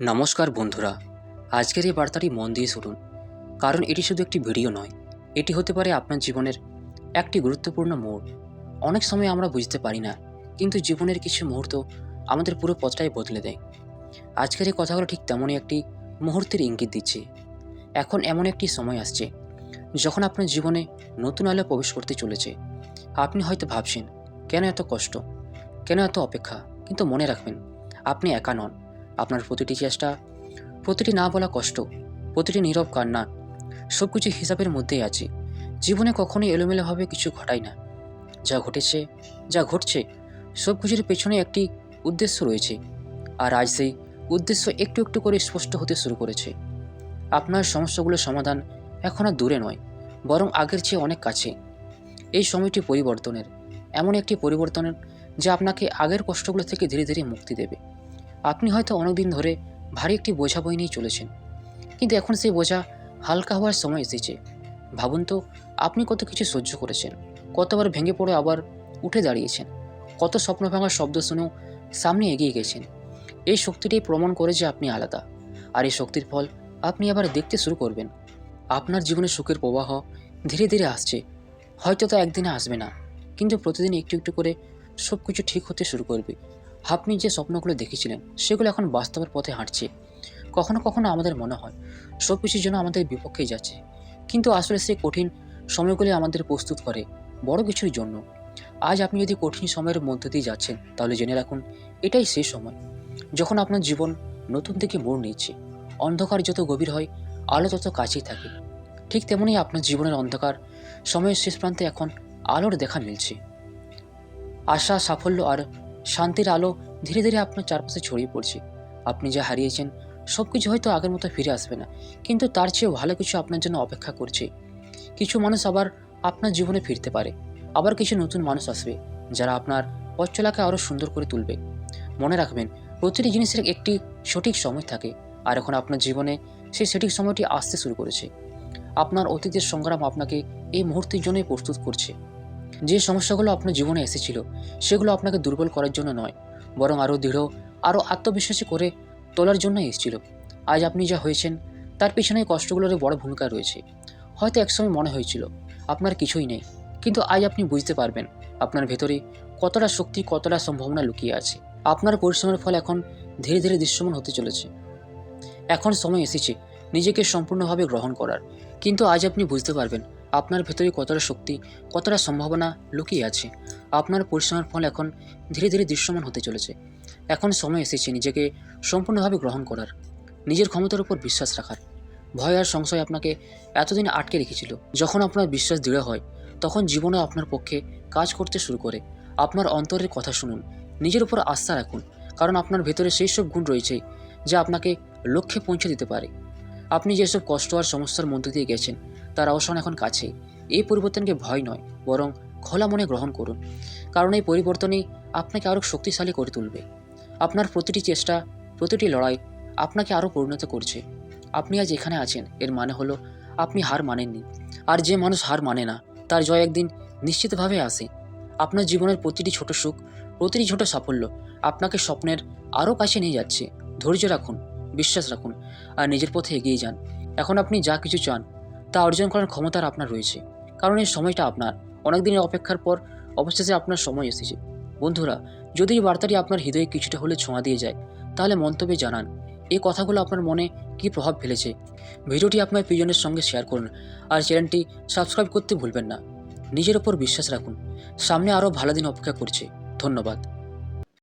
নমস্কার বন্ধুরা। আজকের এই বার্তাটি মন দিয়ে শুনুন, কারণ এটি শুধু একটি ভিডিও নয়, এটি হতে পারে আপনার জীবনের একটি গুরুত্বপূর্ণ মোড়। অনেক সময় আমরা বুঝতে পারি না, কিন্তু জীবনের কিছু মুহূর্ত আমাদের পুরো পথটাই বদলে দেয়। আজকের এই কথাগুলো ঠিক তেমনই একটি মুহূর্তের ইঙ্গিত দিচ্ছে। এখন এমন একটি সময় আসছে, যখন আপনার জীবনে নতুন আলো প্রবেশ করতে চলেছে। আপনি হয়তো ভাবছেন, কেন এত কষ্ট? কেন এত অপেক্ষা? কিন্তু মনে রাখবেন, আপনি একা নন। আপনার প্রতিটি চেষ্টা, প্রতিটি না বলা কষ্ট, প্রতিটি নীরব কান্না সব কিছু হিসাবের মধ্যেই আছে। জীবনে কখনোই এলোমেলোভাবে কিছু ঘটায় না। যা ঘটেছে, যা ঘটছে সব কিছুর পেছনে একটি উদ্দেশ্য রয়েছে। আর আজ সেই উদ্দেশ্য একটু একটু করে স্পষ্ট হতে শুরু করেছে। আপনার সমস্যাগুলোর সমাধান এখন আর দূরে নয়, বরং আগের চেয়ে অনেক কাছে। এই সময়টি পরিবর্তনের, এমন একটি পরিবর্তনের যা আপনাকে আগের কষ্টগুলো থেকে ধীরে ধীরে মুক্তি দেবে। আপনি হয়তো অনেকদিন ধরে ভারী একটি বোঝা বই নিয়ে চলেছেন। কিন্তু এখন সেই বোঝা হালকা হওয়ার সময় এসেছে। ভাবুন তো, আপনি কত কিছু সহ্য করেছেন, কতবার ভেঙে পড়ে আবার উঠে দাঁড়িয়েছেন, কত স্বপ্ন ভাঙার শব্দ শুনেও সামনে এগিয়ে গেছেন। এই শক্তিটাই প্রমাণ করে যে আপনি আলাদা। আর এই শক্তির ফল আপনি আবার দেখতে শুরু করবেন। আপনার জীবনে সুখের প্রবাহ ধীরে ধীরে আসছে। হয়তো তা একদিনে আসবে না, কিন্তু প্রতিদিন একটু একটু করে সব কিছু ঠিক হতে শুরু করবে। আপনি যে স্বপ্নগুলো দেখেছিলেন, সেগুলো এখন বাস্তবের পথে হাঁটছে। কখনো কখনো আমাদের মনে হয়, সব কিছুর জন্য আমাদের বিপক্ষেই যাচ্ছে। কিন্তু আসলে সেই কঠিন সময়গুলি আমাদের প্রস্তুত করে, বড় কিছুর জন্য। আজ আপনি যদি কঠিন সময়ের মধ্যে দিয়ে যাচ্ছেন, তাহলে জেনে রাখুন, এটাই সেই সময়। যখন আপনার জীবন নতুন থেকে মোড় নিচ্ছে, অন্ধকার যত গভীর হয়, আলো তত কাছেই থাকে। ঠিক তেমনই আপনার জীবনের অন্ধকার সময়ের শেষ প্রান্তে এখন আলোর দেখা মিলছে। আশা, সাফল্য আর শান্তির আলো ধীরে ধীরে আপনার চারপাশে ছড়িয়ে পড়ছে। আপনি যা হারিয়েছেন সব কিছু হয়তো আগের মতো ফিরে আসবে না, কিন্তু তার চেয়েও ভালো কিছু আপনার জন্য অপেক্ষা করছে। কিছু মানুষ আবার আপনার জীবনে ফিরতে পারে। আবার কিছু নতুন মানুষ আসবে, যারা আপনার পথ চলাকে আরও সুন্দর করে তুলবে। মনে রাখবেন, প্রতিটি জিনিসের একটি সঠিক সময় থাকে, আর এখন আপনার জীবনে সেই সঠিক সময়টি আসতে শুরু করেছে। আপনার অতীতের সংগ্রাম আপনাকে এই মুহূর্তের জন্যই প্রস্তুত করছে। যে সমস্যাগুলো আপনার জীবনে এসেছিল, সেগুলো আপনাকে দুর্বল করার জন্য নয়, বরং আরও দৃঢ়, আরও আত্মবিশ্বাসী করে তোলার জন্য এসেছিল। আজ আপনি যা হয়েছেন, তার পিছনে কষ্টগুলোর বড় ভূমিকা রয়েছে। হয়তো একসময় মনে হয়েছিল, আপনার কিছুই নেই, কিন্তু আজ আপনি বুঝতে পারবেন, আপনার ভেতরে কতটা শক্তি, কতটা সম্ভাবনা লুকিয়ে আছে। আপনার পরিশ্রমের ফল এখন ধীরে ধীরে দৃশ্যমান হতে চলেছে। এখন সময় এসেছে, নিজেকে সম্পূর্ণভাবে গ্রহণ করার। কিন্তু আজ আপনি বুঝতে পারবেন আপনার ভেতরে কতটা শক্তি, কতটা সম্ভাবনা লুকিয়ে আছে? আপনার পরিশ্রমের ফল এখন ধীরে ধীরে দৃশ্যমান হতে চলেছে। এখন সময় এসেছে নিজেকে সম্পূর্ণভাবে গ্রহণ করার, নিজের ক্ষমতার উপর বিশ্বাস রাখার। ভয় আর সংশয় আপনাকে এতদিন আটকে রেখেছিল। যখন আপনার বিশ্বাস দৃঢ় হয়, তখন জীবনে আপনার পক্ষে কাজ করতে শুরু করে। আপনার অন্তরের কথা শুনুন, নিজের উপর আস্থা রাখুন, কারণ আপনার ভেতরে সেই সব গুণ রয়েছে যা আপনাকে লক্ষ্যে পৌঁছে দিতে পারে। আপনি যেসব কষ্ট আর সমস্যার মধ্য দিয়ে গেছেন, তার অবসান এখন কাছে এই পরিবর্তনকে ভয় নয়, বরং খোলা মনে গ্রহণ করুন। কারণ এই পরিবর্তনই আপনাকে আরও শক্তিশালী করে তুলবে। আপনার প্রতিটি চেষ্টা, প্রতিটি লড়াই আপনাকে আরও পরিণত করছে। আপনি আজ এখানে আছেন, এর মানে হলো আপনি হার মানেননি। আর যে মানুষ হার মানে না, তার জয় একদিন নিশ্চিতভাবে আসে। আপনার জীবনের প্রতিটি ছোট সুখ, প্রতিটি ছোট সাফল্য আপনাকে স্বপ্নের আরও কাছে নিয়ে যাচ্ছে। ধৈর্য রাখুন। বিশ্বাস রাখুন আর নিজের পথে এগিয়ে যান। এখন আপনি যা কিছু চান, তা অর্জন করার ক্ষমতা আর আপনার রয়েছে। কারণ এই সময়টা আপনার। অনেক দিনের অপেক্ষার পর অবশেষে আপনার সময় এসেছে। বন্ধুরা, যদি এই বার্তাটি আপনার হৃদয়ে কিছুটা হলে ছোঁয়া দিয়ে যায়, তাহলে মন্তব্যে জানান, এই কথাগুলো আপনার মনে কী প্রভাব ফেলেছে? ভিডিওটি আপনার প্রিয়জনের সঙ্গে শেয়ার করুন আর চ্যানেলটি সাবস্ক্রাইব করতে ভুলবেন না। নিজের ওপর বিশ্বাস রাখুন। সামনে আরও ভালো দিন অপেক্ষা করছে। ধন্যবাদ।